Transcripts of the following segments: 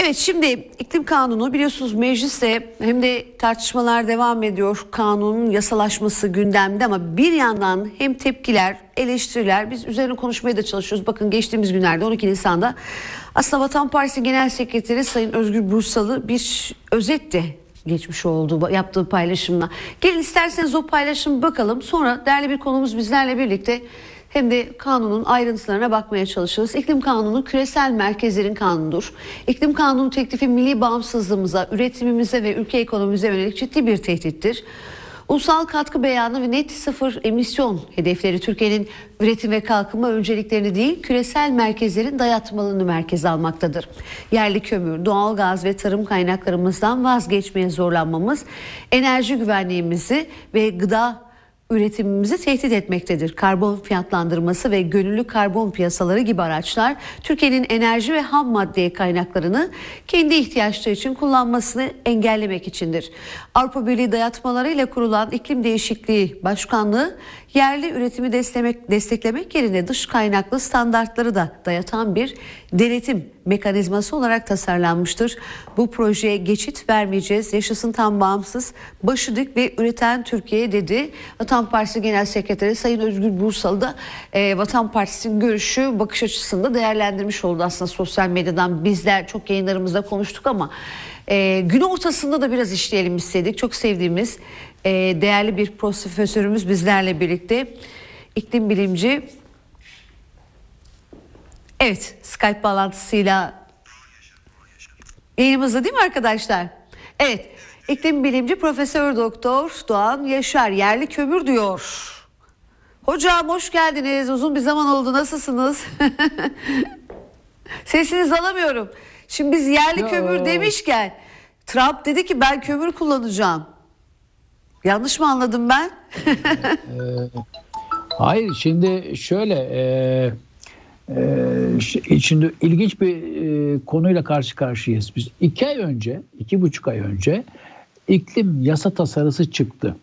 Evet şimdi iklim kanunu biliyorsunuz mecliste hem de tartışmalar devam ediyor. Kanunun yasalaşması gündemde ama bir yandan hem tepkiler, eleştiriler biz üzerine konuşmaya da çalışıyoruz. Bakın geçtiğimiz günlerde 12 Nisan'da aslında Vatan Partisi Genel Sekreteri Sayın Özgür Bursalı bir özet de geçmiş oldu yaptığı paylaşımla. Gelin isterseniz o paylaşımı bakalım. Sonra değerli bir konumuz bizlerle birlikte hem de kanunun ayrıntılarına bakmaya çalışırız. İklim kanunu küresel merkezlerin kanunudur. İklim kanunu teklifi milli bağımsızlığımıza, üretimimize ve ülke ekonomimize yönelik ciddi bir tehdittir. Ulusal katkı beyanı ve net sıfır emisyon hedefleri Türkiye'nin üretim ve kalkınma önceliklerini değil küresel merkezlerin dayatmalını merkeze almaktadır. Yerli kömür, doğal gaz ve tarım kaynaklarımızdan vazgeçmeye zorlanmamız enerji güvenliğimizi ve gıda üretimimizi tehdit etmektedir. Karbon fiyatlandırması ve gönüllü karbon piyasaları gibi araçlar Türkiye'nin enerji ve ham madde kaynaklarını kendi ihtiyaçları için kullanmasını engellemek içindir. Avrupa Birliği dayatmalarıyla kurulan iklim değişikliği başkanlığı yerli üretimi desteklemek, desteklemek yerine dış kaynaklı standartları da dayatan bir denetim mekanizması olarak tasarlanmıştır. Bu projeye geçit vermeyeceğiz. Yaşasın tam bağımsız, başı ve üreten Türkiye dedi. Vatan Partisi Genel Sekreteri Sayın Özgür Bursalı da e, Vatan Partisi'nin görüşü, bakış açısında değerlendirmiş oldu aslında sosyal medyadan. Bizler çok yayınlarımızda konuştuk ama e, gün ortasında da biraz işleyelim istedik. Çok sevdiğimiz e, değerli bir profesörümüz bizlerle birlikte. iklim bilimci Evet, Skype bağlantısıyla yayınımızda değil mi arkadaşlar? Evet, iklim bilimci Profesör Doktor Doğan Yaşar yerli kömür diyor. Hocam hoş geldiniz. Uzun bir zaman oldu. Nasılsınız? Sesinizi alamıyorum. Şimdi biz yerli Ya. kömür demişken Trump dedi ki ben kömür kullanacağım. Yanlış mı anladım ben? Hayır şimdi şöyle e, e, şimdi ilginç bir e, konuyla karşı karşıyayız biz. İki ay önce, iki buçuk ay önce iklim yasa tasarısı çıktı.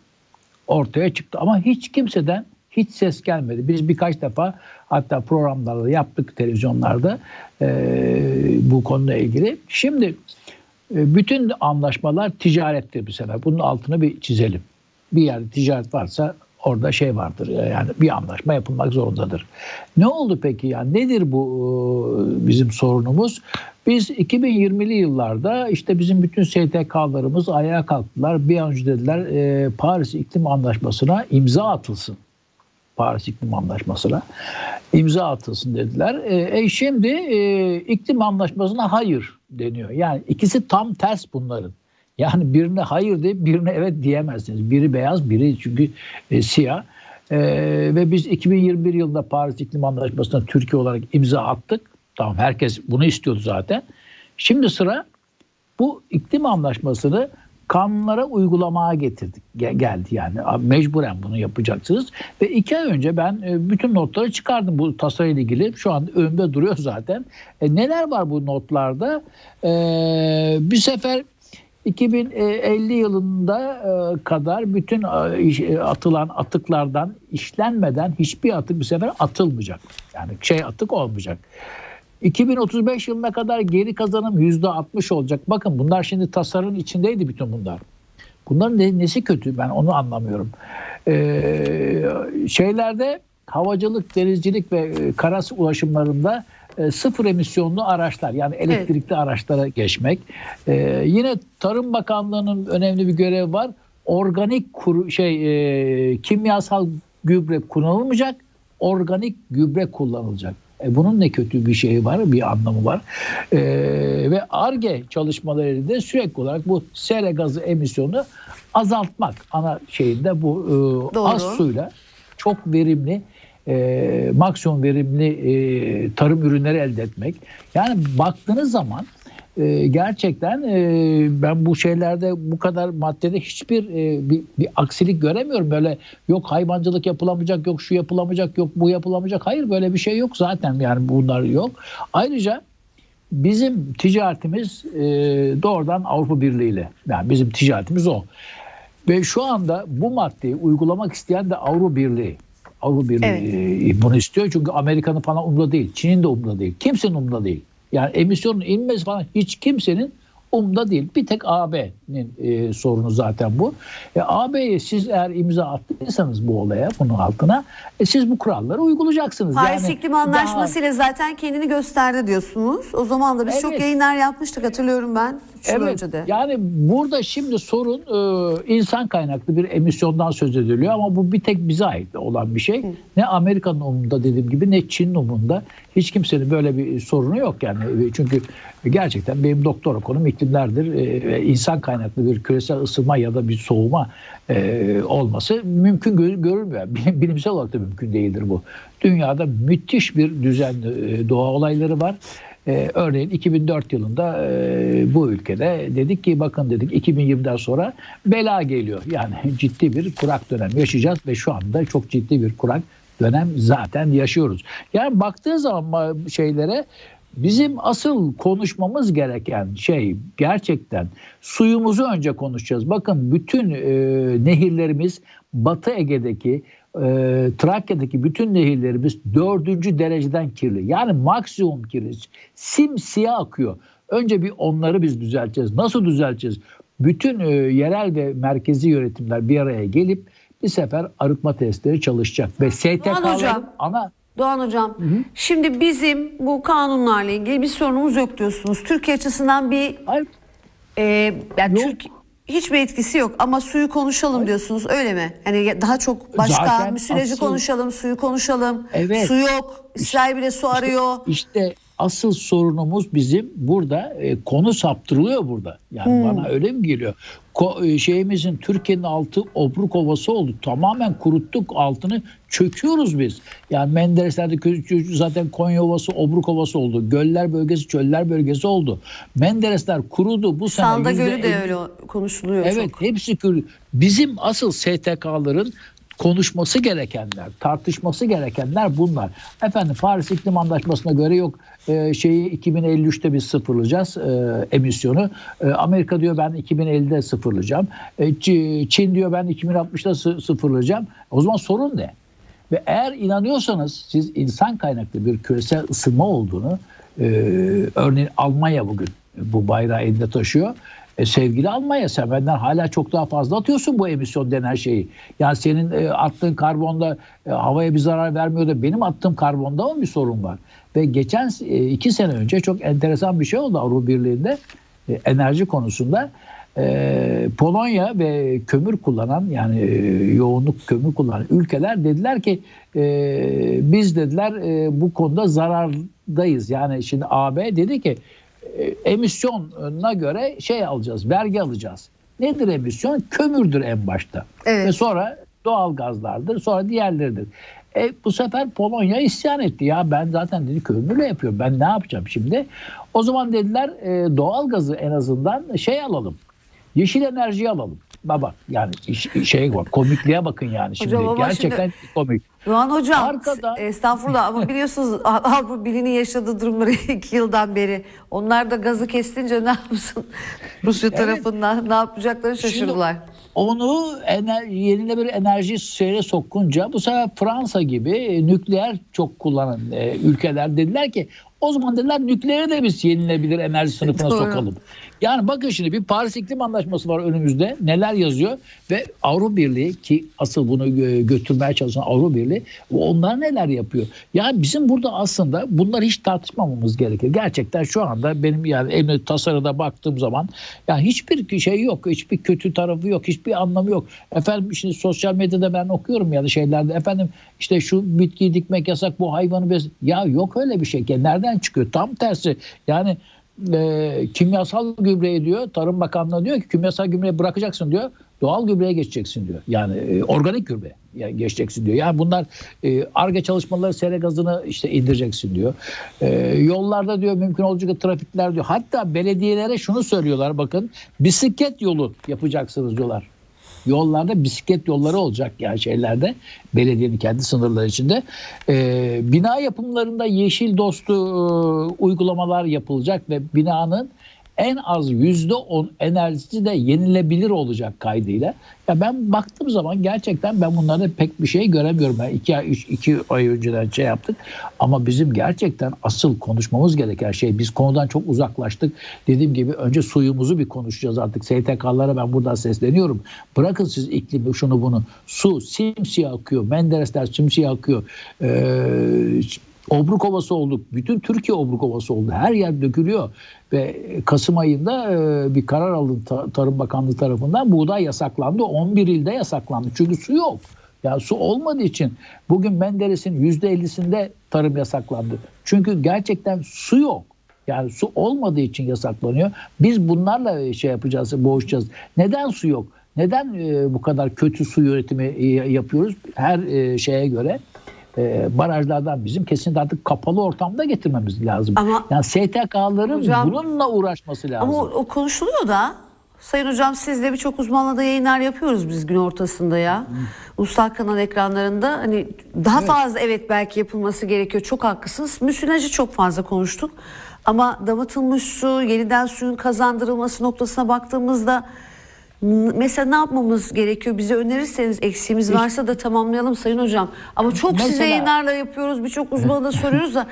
Ortaya çıktı ama hiç kimseden hiç ses gelmedi. Biz birkaç defa hatta programlarda yaptık televizyonlarda e, bu konuyla ilgili. Şimdi bütün anlaşmalar ticarettir bu sefer. Bunun altını bir çizelim. Bir yerde ticaret varsa orada şey vardır. Yani bir anlaşma yapılmak zorundadır. Ne oldu peki yani nedir bu e, bizim sorunumuz? Biz 2020'li yıllarda işte bizim bütün STK'larımız ayağa kalktılar. Bir an önce dediler e, Paris İklim Anlaşması'na imza atılsın. Paris İklim Anlaşması'na imza atılsın dediler. E, e, şimdi e, iklim anlaşmasına hayır deniyor. Yani ikisi tam ters bunların. Yani birine hayır deyip birine evet diyemezsiniz. Biri beyaz, biri çünkü e, siyah. E, ve biz 2021 yılında Paris İklim Anlaşması'na Türkiye olarak imza attık. Tamam herkes bunu istiyordu zaten. Şimdi sıra bu iklim anlaşmasını kanunlara uygulamaya getirdik. Ge- geldi yani. Mecburen bunu yapacaksınız. Ve iki ay önce ben e, bütün notları çıkardım bu tasarıyla ilgili. Şu an önümde duruyor zaten. E, neler var bu notlarda? E, bir sefer 2050 yılında e, kadar bütün e, atılan atıklardan işlenmeden hiçbir atık bir sefer atılmayacak. Yani şey atık olmayacak. 2035 yılına kadar geri kazanım %60 olacak. Bakın bunlar şimdi tasarının içindeydi bütün bunlar. Bunların ne- nesi kötü ben onu anlamıyorum. Ee, şeylerde havacılık, denizcilik ve e, karası ulaşımlarında e, sıfır emisyonlu araçlar yani elektrikli araçlara geçmek. Ee, yine Tarım Bakanlığı'nın önemli bir görevi var. Organik kuru, şey e, kimyasal gübre kullanılmayacak, organik gübre kullanılacak. E bunun ne kötü bir şeyi var, bir anlamı var. E, ve ARGE çalışmalarında sürekli olarak bu sera gazı emisyonu azaltmak ana şeyinde bu e, Doğru. az suyla çok verimli e, maksimum verimli e, tarım ürünleri elde etmek. Yani baktığınız zaman e, gerçekten e, ben bu şeylerde bu kadar maddede hiçbir e, bir, bir aksilik göremiyorum. Böyle yok hayvancılık yapılamayacak, yok şu yapılamayacak, yok bu yapılamayacak. Hayır böyle bir şey yok zaten yani bunlar yok. Ayrıca bizim ticaretimiz e, doğrudan Avrupa Birliği ile. Yani bizim ticaretimiz o. Ve şu anda bu maddeyi uygulamak isteyen de Avrupa Birliği. Avrupa Birliği e, bunu istiyor çünkü Amerika'nın falan umurunda değil. Çin'in de umurunda değil. Kimsenin umurunda değil. Yani emisyonun inmesi falan hiç kimsenin umda değil. Bir tek AB'nin e, sorunu zaten bu. E, AB'ye siz eğer imza attıysanız bu olaya, bunun altına e, siz bu kuralları uygulayacaksınız. Paris yani İklim Anlaşması ile zaten kendini gösterdi diyorsunuz. O zaman da biz çok Evet. yayınlar yapmıştık hatırlıyorum ben. Evet. önce de. Yani burada şimdi sorun e, insan kaynaklı bir emisyondan söz ediliyor ama bu bir tek bize ait olan bir şey. Ne Amerika'nın umurunda dediğim gibi ne Çin'in umurunda. Hiç kimsenin böyle bir sorunu yok yani. Çünkü gerçekten benim doktora konum iklimlerdir. E, insan kaynaklı bir küresel ısınma ya da bir soğuma e, olması mümkün gör- görülmüyor. Bilim- Bilimsel olarak da mümkün değildir bu. Dünyada müthiş bir düzenli e, doğa olayları var. Ee, örneğin 2004 yılında e, bu ülkede dedik ki bakın dedik 2020'den sonra bela geliyor. Yani ciddi bir kurak dönem yaşayacağız ve şu anda çok ciddi bir kurak dönem zaten yaşıyoruz. Yani baktığı zaman ma- şeylere bizim asıl konuşmamız gereken şey gerçekten suyumuzu önce konuşacağız. Bakın bütün e, nehirlerimiz Batı Ege'deki e, Trakya'daki bütün nehirlerimiz dördüncü dereceden kirli. Yani maksimum kirli. Simsiyah akıyor. Önce bir onları biz düzelteceğiz. Nasıl düzelteceğiz? Bütün e, yerel ve merkezi yönetimler bir araya gelip bir sefer arıtma testleri çalışacak. Ve STK'ların ana Doğan Hocam, şimdi bizim bu kanunlarla ilgili bir sorunumuz yok diyorsunuz. Türkiye açısından bir Hayır, e, yani Yok. Türk hiçbir etkisi yok ama suyu konuşalım diyorsunuz öyle mi? Yani daha çok başka Zaten müsilajı asıl- konuşalım, suyu konuşalım. Evet. Su yok. İsrail bile su arıyor. İşte asıl sorunumuz bizim burada e, konu saptırılıyor burada. Yani bana öyle mi geliyor? E, şeyimizin Türkiye'nin altı obruk ovası oldu. Tamamen kuruttuk altını çöküyoruz biz. Yani Menderesler'de zaten Konya Ovası obruk ovası oldu. Göller bölgesi çöller bölgesi oldu. Menderesler kurudu bu sene. Sanda yüzde Gölü de öyle konuşuluyor Evet çok. hepsi kürü. Bizim asıl STK'ların konuşması gerekenler, tartışması gerekenler bunlar. Efendim Paris İklim Anlaşması'na göre yok e, şeyi 2053'te biz sıfırlayacağız e, emisyonu. E, Amerika diyor ben 2050'de sıfırlayacağım. E, Çin diyor ben 2060'da sı- sıfırlayacağım. O zaman sorun ne? Ve eğer inanıyorsanız siz insan kaynaklı bir küresel ısınma olduğunu e, örneğin Almanya bugün bu bayrağı elinde taşıyor. E, sevgili Almanya sen benden hala çok daha fazla atıyorsun bu emisyon denen şeyi. Yani senin e, attığın karbonda e, havaya bir zarar vermiyor da benim attığım karbonda mı bir sorun var? Ve geçen e, iki sene önce çok enteresan bir şey oldu Avrupa Birliği'nde e, enerji konusunda. E, Polonya ve kömür kullanan yani e, yoğunluk kömür kullanan ülkeler dediler ki e, biz dediler e, bu konuda zarardayız. Yani şimdi AB dedi ki e, emisyona göre şey alacağız, vergi alacağız. Nedir emisyon? Kömürdür en başta. Evet. Ve sonra doğal gazlardır, sonra diğerleridir. E, bu sefer Polonya isyan etti. Ya ben zaten dedi kömürle yapıyorum. Ben ne yapacağım şimdi? O zaman dediler e, doğal gazı en azından şey alalım. Yeşil enerjiyi alalım. Baba yani şey var komikliğe bakın yani şimdi. Hocam Gerçekten komik. Doğan Hocam, Arkada- estağfurullah ama biliyorsunuz Avrupa Birliği'nin yaşadığı durumları iki yıldan beri. Onlar da gazı kestince ne yapsın Rusya tarafından ne yapacaklarını şaşırdılar. Onu ener, yenilenebilir enerji şeye sokunca bu sefer Fransa gibi nükleer çok kullanan e, ülkeler dediler ki o zaman dediler nükleeri de biz yenilenebilir enerji sınıfına Doğru. sokalım. Yani bakın şimdi bir Paris İklim Anlaşması var önümüzde. Neler yazıyor ve Avrupa Birliği ki asıl bunu gö- götürmeye çalışan Avrupa Birliği onlar neler yapıyor? Yani bizim burada aslında bunları hiç tartışmamamız gerekir. Gerçekten şu anda benim yani elimde tasarıda baktığım zaman yani hiçbir şey yok. Hiçbir kötü tarafı yok. Hiçbir anlamı yok. Efendim şimdi sosyal medyada ben okuyorum ya da şeylerde efendim işte şu bitkiyi dikmek yasak bu hayvanı bes ya yok öyle bir şey. Nereden çıkıyor? Tam tersi. Yani e, kimyasal gübreyi diyor Tarım Bakanlığı diyor ki kimyasal gübreyi bırakacaksın diyor. Doğal gübreye geçeceksin diyor. Yani e, organik gübre geçeceksin diyor. Yani bunlar e, arge çalışmaları sera gazını işte indireceksin diyor. E, yollarda diyor mümkün olacak trafikler diyor. Hatta belediyelere şunu söylüyorlar bakın bisiklet yolu yapacaksınız diyorlar. Yollarda bisiklet yolları olacak yani şeylerde belediyenin kendi sınırları içinde. Ee, bina yapımlarında yeşil dostu e, uygulamalar yapılacak ve binanın en az yüzde on enerjisi de yenilebilir olacak kaydıyla. Ya ben baktığım zaman gerçekten ben bunlarda pek bir şey göremiyorum. Yani iki, ay, üç, iki ay önceden şey yaptık. Ama bizim gerçekten asıl konuşmamız gereken şey biz konudan çok uzaklaştık. Dediğim gibi önce suyumuzu bir konuşacağız artık. STK'lara ben buradan sesleniyorum. Bırakın siz iklimi şunu bunu. Su simsiyah akıyor. Menderesler simsiyah akıyor. Ee, Obruk Ovası olduk. Bütün Türkiye Obruk Ovası oldu. Her yer dökülüyor. Ve Kasım ayında e, bir karar alındı Ta- Tarım Bakanlığı tarafından. Buğday yasaklandı. 11 ilde yasaklandı. Çünkü su yok. Yani su olmadığı için bugün Menderes'in %50'sinde tarım yasaklandı. Çünkü gerçekten su yok. Yani su olmadığı için yasaklanıyor. Biz bunlarla şey yapacağız, boğuşacağız. Neden su yok? Neden e, bu kadar kötü su yönetimi e, yapıyoruz? Her e, şeye göre e, barajlardan bizim kesinlikle artık kapalı ortamda getirmemiz lazım. Ama- yani STK'ların Hocam- bununla uğraşması lazım. Ama o, konuşuluyor da Sayın Hocam sizle birçok uzmanla da yayınlar yapıyoruz biz gün ortasında ya. Ulusal kanal ekranlarında hani daha fazla evet belki yapılması gerekiyor. Çok haklısınız. Müsilajı çok fazla konuştuk. Ama damıtılmış su, yeniden suyun kazandırılması noktasına baktığımızda mesela ne yapmamız gerekiyor? Bize önerirseniz eksiğimiz varsa da tamamlayalım Sayın Hocam. Ama çok size Mesela- yayınlarla yapıyoruz. Birçok uzmana da soruyoruz da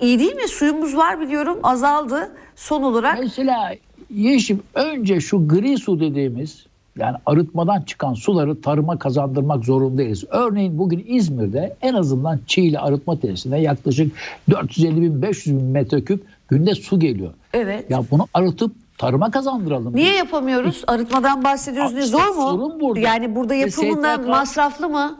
iyi değil mi? Suyumuz var biliyorum azaldı. Son olarak Mesela Yeşim önce şu gri su dediğimiz yani arıtmadan çıkan suları tarıma kazandırmak zorundayız. Örneğin bugün İzmir'de en azından Çiğli arıtma tesisine yaklaşık 450 bin 500 bin metreküp günde su geliyor. Evet. Ya bunu arıtıp tarıma kazandıralım. Niye yapamıyoruz? Arıtmadan bahsediyoruz. İşte zor mu? sorun burada. Yani burada Ve yapımında STK masraflı mı?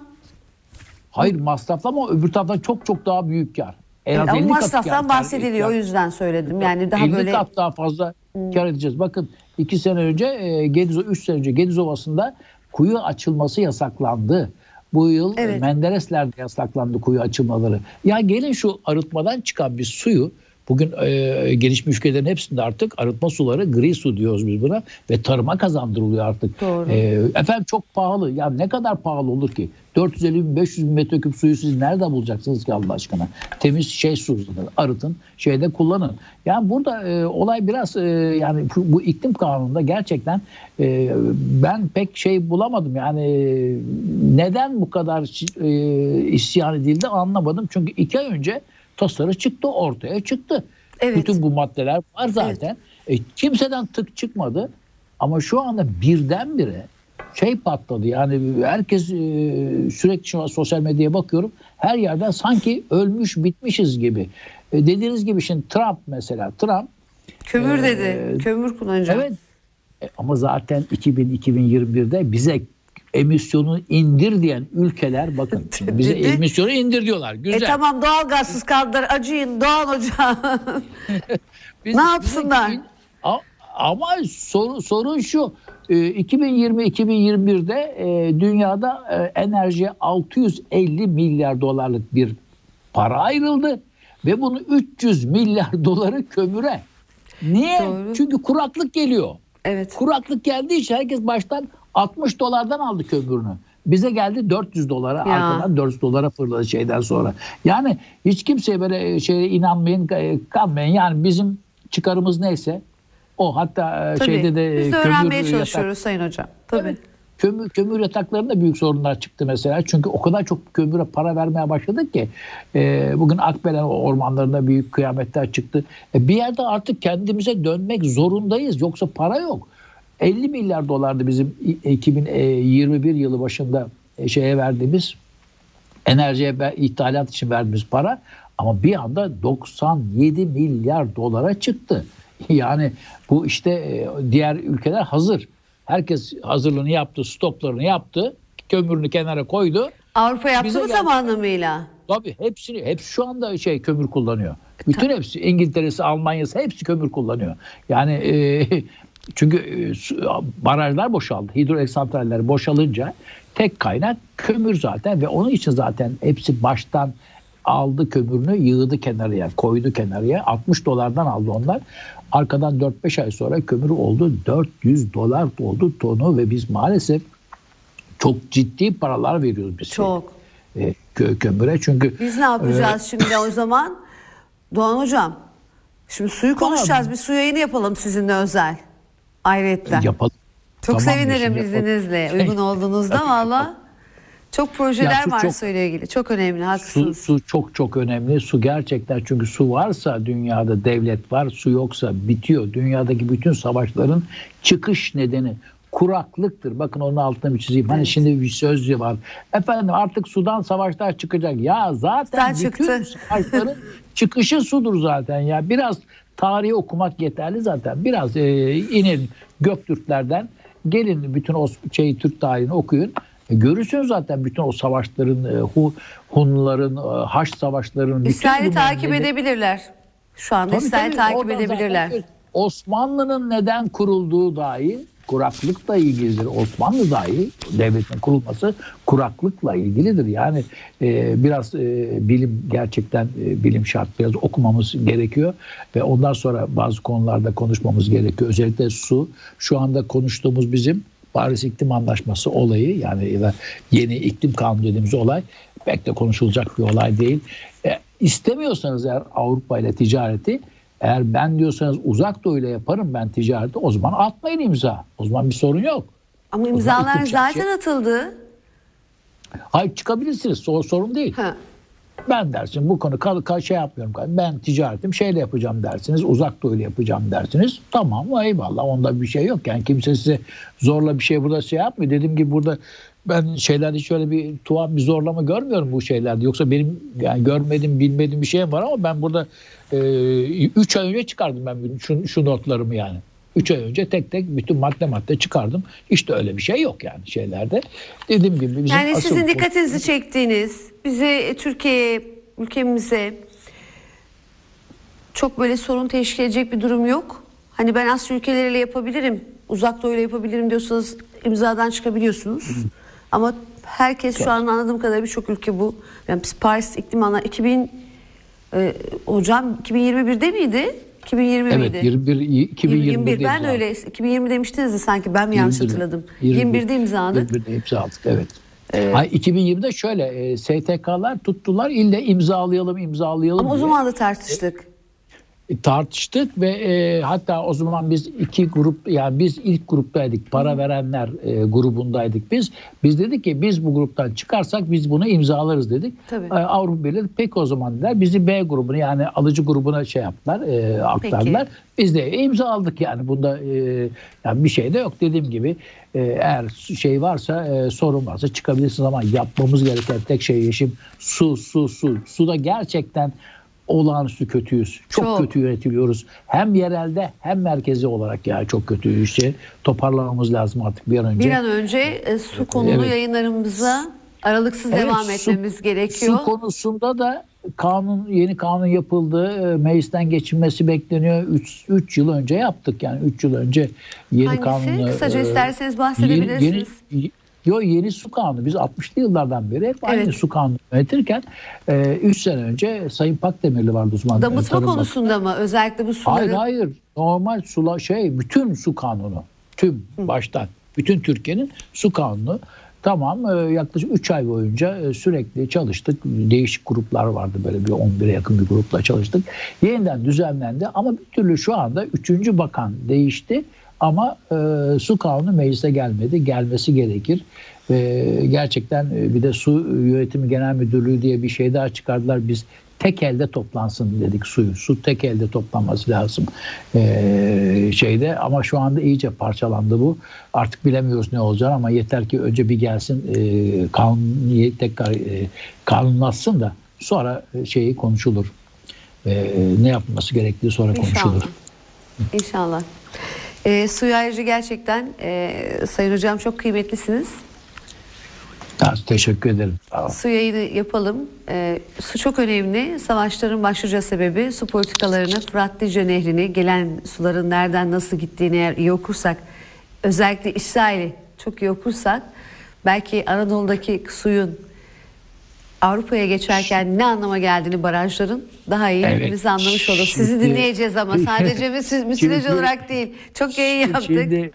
Hayır masraflı ama öbür taraftan çok çok daha büyük kar. En az Ama 50 kat masraftan kar- bahsediliyor. kar- O yüzden söyledim. Yani daha 50 böyle kat daha fazla kar edeceğiz. Bakın iki sene önce e, Gediz, 3 sene önce Gediz Ovası'nda kuyu açılması yasaklandı. Bu yıl Evet. evet. Menderesler'de yasaklandı kuyu açılmaları. Ya gelin şu arıtmadan çıkan bir suyu Bugün e, gelişmiş ülkelerin hepsinde artık arıtma suları gri su diyoruz biz buna ve tarıma kazandırılıyor artık. Doğru. E, efendim çok pahalı. Ya ne kadar pahalı olur ki? 450 bin 500 bin metreküp suyu siz nerede bulacaksınız ki Allah aşkına? Temiz şey su arıtın şeyde kullanın. Yani burada e, olay biraz e, yani bu, bu iklim kanununda gerçekten e, ben pek şey bulamadım. Yani neden bu kadar e, isyan edildi anlamadım. Çünkü iki ay önce tasarı çıktı ortaya çıktı. Evet. Bütün bu maddeler var zaten. E, kimseden tık çıkmadı. Ama şu anda birdenbire şey patladı. Yani herkes e, sürekli şu sosyal medyaya bakıyorum. Her yerden sanki ölmüş bitmişiz gibi. E, dediğiniz gibi şimdi Trump mesela Trump kömür Ee, dedi. Kömür kullanacağım. evet e, ama zaten 2000-2021'de bize emisyonu indir diyen ülkeler bakın bize emisyonu indir diyorlar. E Güzel. tamam doğalgazsız kaldılar. Acıyın Doğan Hocam. Biz- Ne yapsınlar? Ama sorun, sorun şu. e, 2020-2021'de e, dünyada e, enerjiye 650 milyar dolarlık bir para ayrıldı ve bunu 300 milyar doları kömüre. Niye? Doğru. Çünkü kuraklık geliyor. evet. Kuraklık geldiği için herkes baştan 60 dolardan aldı kömürünü. Bize geldi 400 dolara Ya. arkadan 400 dolara fırladı şeyden sonra. Yani hiç kimseye böyle şeye inanmayın e, kanmayın. Yani bizim çıkarımız neyse o hatta e, Tabii. şeyde de Biz de kömür öğrenmeye yatak- çalışıyoruz Sayın Hocam. Tabii. Evet. Kömür, kömür yataklarında büyük sorunlar çıktı mesela. Çünkü o kadar çok kömüre para vermeye başladık ki e, bugün Akbelen ormanlarında büyük kıyametler çıktı. E, bir yerde artık kendimize dönmek zorundayız. Yoksa para yok. 50 milyar dolardı bizim i- 2021 yılı başında e, şeye verdiğimiz enerjiye ithalat için verdiğimiz para ama bir anda 97 milyar dolara çıktı. Yani bu işte e, diğer ülkeler hazır. Herkes hazırlığını yaptı, stoklarını yaptı, kömürünü kenara koydu. Avrupa yaptı mı tam anlamıyla? Tabii hepsini, hepsi şu anda şey kömür kullanıyor. Bütün hepsi İngiltere'si, Almanya'sı hepsi kömür kullanıyor. Yani e, çünkü e, barajlar boşaldı. Hidroelektrik santraller boşalınca tek kaynak kömür zaten ve onun için zaten hepsi baştan aldı kömürünü yığdı kenarıya, koydu kenarıya. 60 dolardan aldı onlar. Arkadan 4-5 ay sonra kömür oldu 400 dolar oldu tonu ve biz maalesef çok ciddi paralar veriyoruz biz. Çok. e, kö- kömüre çünkü Biz ne yapacağız şimdi o zaman? Doğan Hocam Şimdi suyu konuşacağız. Bir su yayını yapalım sizinle özel. Ayrıca. Yapalım. Çok Tamam, sevinirim yapalım. izninizle. Uygun olduğunuzda valla. Çok projeler su var çok- suyla ilgili. Çok önemli. Su, Haklısınız. su çok çok önemli. Su gerçekten çünkü su varsa dünyada devlet var, su yoksa bitiyor. Dünyadaki bütün savaşların çıkış nedeni kuraklıktır. Bakın onun altını bir çizeyim. Hani Evet. şimdi bir söz var. Efendim artık sudan savaşlar çıkacak. Ya zaten Sudan bütün çıktı. savaşların çıkışı sudur zaten ya. Biraz tarihi okumak yeterli zaten. Biraz e, inin Göktürklerden gelin bütün o şey Türk tarihini okuyun. E, görürsünüz zaten bütün o savaşların, e, Hu, Hunların, e, Haç savaşlarının. İsrail'i takip edebilirler. Şu anda İsrail'i takip edebilirler. Osmanlı'nın neden kurulduğu dahi kuraklıkla ilgilidir. Osmanlı dahi devletin kurulması kuraklıkla ilgilidir. Yani e, biraz e, bilim gerçekten e, bilim şart. Biraz okumamız gerekiyor ve ondan sonra bazı konularda konuşmamız gerekiyor. Özellikle su şu anda konuştuğumuz bizim Paris İklim Anlaşması olayı yani ya da yeni iklim kanunu dediğimiz olay pek de konuşulacak bir olay değil. E, istemiyorsanız eğer Avrupa ile ticareti eğer ben diyorsanız uzak doğuyla yaparım ben ticareti o zaman atmayın imza. O zaman bir sorun yok. Ama imzalar zaten atıldı. Hayır çıkabilirsiniz so- sorun değil. Ha. Ben dersin bu konu kal kal- şey yapmıyorum. Ben ticaretim şeyle yapacağım dersiniz. Uzak doğuyla yapacağım dersiniz. Tamam eyvallah onda bir şey yok. Yani kimse size zorla bir şey burada şey yapmıyor. Dediğim gibi burada ben şeylerde şöyle bir tuhaf bir zorlama görmüyorum bu şeylerde. Yoksa benim yani görmedim bilmediğim bir şeyim var ama ben burada 3 ay önce çıkardım ben şu, şu notlarımı yani. 3 ay önce tek tek bütün madde madde çıkardım. İşte öyle bir şey yok yani şeylerde. Dediğim gibi bizim Yani asıl sizin dikkatinizi çektiğiniz, bizi Türkiye'ye, ülkemize çok böyle sorun teşkil edecek bir durum yok. Hani ben Asya ülkeleriyle yapabilirim, uzak doğuyla yapabilirim diyorsanız imzadan çıkabiliyorsunuz. Ama herkes şu an anladığım kadarıyla birçok ülke bu. Yani Paris İklim Anlaşması 2000 e, hocam 2021'de miydi? 2020 Evet miydi? 21 2021 ben öyle 2020 demiştiniz de sanki ben mi yanlış 21'de. hatırladım? 21'de 21'de imzaladık. 21'de imza aldık evet. Ay, 2020'de şöyle e, STK'lar tuttular ille imzalayalım imzalayalım Ama o diye. zaman da tartıştık. Tartıştık ve e, hatta o zaman biz iki grup yani biz ilk gruptaydık para verenler e, grubundaydık biz. Biz dedik ki biz bu gruptan çıkarsak biz bunu imzalarız dedik. Tabii. E, Avrupa Birliği peki o zaman dediler. Bizi B grubuna yani alıcı grubuna şey yaptılar e, aktardılar. Biz de imza aldık yani. Bunda e, yani bir şey de yok. Dediğim gibi e, eğer şey varsa e, sorun varsa çıkabilirsiniz ama yapmamız gereken tek şey yeşim su su su. Suda gerçekten olağanüstü kötüyüz. Çok, Çok. kötü yönetiliyoruz. Hem yerelde hem merkezi olarak ya çok kötü işte toparlamamız lazım artık bir an önce. Bir an önce e, su konulu Evet. yayınlarımıza aralıksız Evet, devam su- etmemiz gerekiyor. Su konusunda da kanun yeni kanun yapıldı. E, Meclisten geçilmesi bekleniyor. 3 yıl önce yaptık yani 3 yıl önce yeni Hangisi? kanunu. Kısaca e, isterseniz Yeni, bahsedebilirsiniz. yeni, yo, yeni su kanunu. Biz 60'lı yıllardan beri hep aynı Evet. su kanunu yönetirken 3 sene önce Sayın Pakdemirli vardı uzman. e, Damıtma Bakanı. konusunda mı? Özellikle bu suları. Hayır hayır. Normal sula şey bütün su kanunu. Tüm baştan. Bütün Türkiye'nin su kanunu. Tamam e, yaklaşık 3 ay boyunca e, sürekli çalıştık. Değişik gruplar vardı böyle bir 11'e yakın bir grupla çalıştık. Yeniden düzenlendi ama bir türlü şu anda 3. bakan değişti. Ama e, su kanunu meclise gelmedi. Gelmesi gerekir. Ve gerçekten e, bir de su yönetimi genel müdürlüğü diye bir şey daha çıkardılar. Biz tek elde toplansın dedik suyu. Su tek elde toplanması lazım ee, şeyde ama şu anda iyice parçalandı bu. Artık bilemiyoruz ne olacağını ama yeter ki önce bir gelsin e, kanun tekrar e, kanunlaşsın da sonra e, şeyi konuşulur. E, ne yapılması gerektiği sonra konuşulur. İnşallah. E, suyu ayrıca gerçekten e, Sayın Hocam çok kıymetlisiniz. Ha, teşekkür ederim. Sağ olun. Su yayını yapalım. E, su çok önemli. Savaşların başlıca sebebi su politikalarını, Fırat Dicle Nehri'ni, gelen suların nereden nasıl gittiğini eğer iyi okursak, özellikle İsrail'i çok iyi okursak, belki Anadolu'daki suyun Avrupa'ya geçerken ne anlama geldiğini barajların daha iyi Evet. biz anlamış oluruz. Sizi Şimdi- dinleyeceğiz ama sadece müsilaj Çünkü- olarak değil. Çok yayın yaptık. Şimdi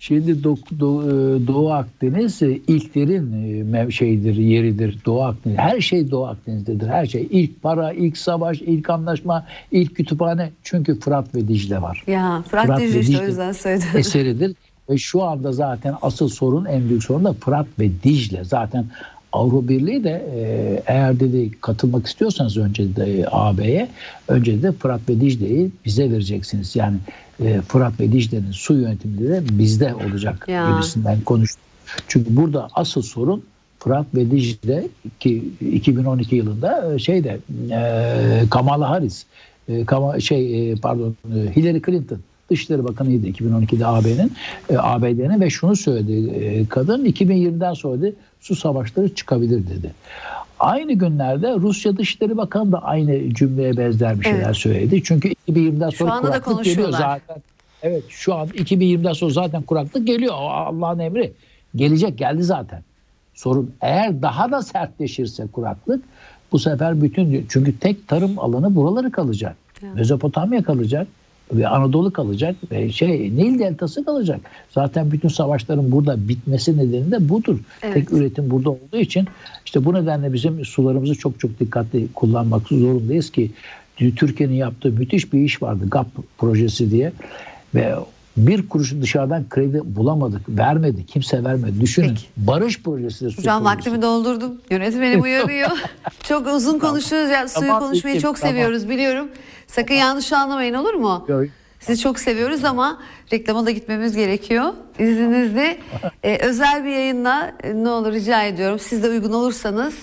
Şimdi Do- Do- e, Doğu Akdeniz e, ilklerin e, şeydir, yeridir. Doğu Akdeniz. Her şey Doğu Akdeniz'dedir. Her şey. İlk para, ilk savaş, ilk anlaşma, ilk kütüphane. Çünkü Fırat ve Dicle var. Ya Fırat, Fırat Dicle işte o yüzden söyledim. eseridir. Ve şu anda zaten asıl sorun en büyük sorun da Fırat ve Dicle. Zaten Avrupa Birliği de e, eğer dedi katılmak istiyorsanız önce de e, AB'ye önce de Fırat ve Dicle'yi bize vereceksiniz. Yani e, Fırat ve Dicle'nin su yönetimleri de bizde olacak Ya. gibisinden konuştu. Çünkü burada asıl sorun Fırat ve Dicle ki 2012 yılında e, şeyde e, Kamala Harris e, Kama, şey e, pardon Hillary Clinton Dışişleri Bakanıydı 2012'de AB'nin e, ABD'nin ve şunu söyledi e, kadın 2020'den sonra dedi, su savaşları çıkabilir dedi. Aynı günlerde Rusya Dışişleri Bakanı da aynı cümleye benzer bir şeyler Evet. söyledi. Çünkü 2020'den sonra anda da kuraklık geliyor zaten. Evet şu an 2020'den sonra zaten kuraklık geliyor. Allah'ın emri. Gelecek geldi zaten. Sorun eğer daha da sertleşirse kuraklık bu sefer bütün çünkü tek tarım alanı buraları kalacak. Ya. Mezopotamya kalacak ve Anadolu kalacak ve şey Nil deltası kalacak. Zaten bütün savaşların burada bitmesi nedeni de budur. Evet. Tek üretim burada olduğu için işte bu nedenle bizim sularımızı çok çok dikkatli kullanmak zorundayız ki Türkiye'nin yaptığı müthiş bir iş vardı GAP projesi diye ve bir kuruşu dışarıdan kredi bulamadık, vermedi, kimse vermedi. Düşünün Peki. barış projesi Hocam vaktimi doldurdum. Yönetmenim uyarıyor. çok uzun konuşuyoruz. Ya, suyu Tamam, konuşmayı peki, çok tamam. seviyoruz biliyorum. Sakın yanlış anlamayın olur mu? Yok. Sizi çok seviyoruz ama reklama da gitmemiz gerekiyor. İzninizle e, özel bir yayınla e, ne olur rica ediyorum. Siz de uygun olursanız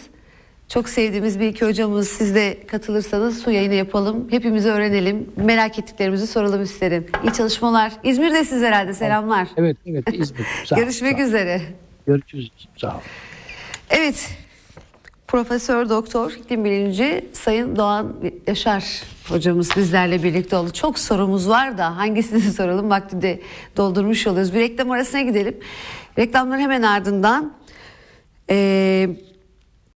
çok sevdiğimiz bir iki hocamız siz de katılırsanız su yayını yapalım. Hepimizi öğrenelim. Merak ettiklerimizi soralım isterim. İyi çalışmalar. İzmir'de siz herhalde selamlar. Evet, evet İzmir. Sağ Görüşmek sağ üzere. Görüşürüz. Sağ ol. Evet. Profesör Doktor iklim bilimci Sayın Doğan Yaşar hocamız bizlerle birlikte oldu. Çok sorumuz var da hangisini soralım vakti de doldurmuş oluyoruz. Bir reklam arasına gidelim. Reklamların hemen ardından eee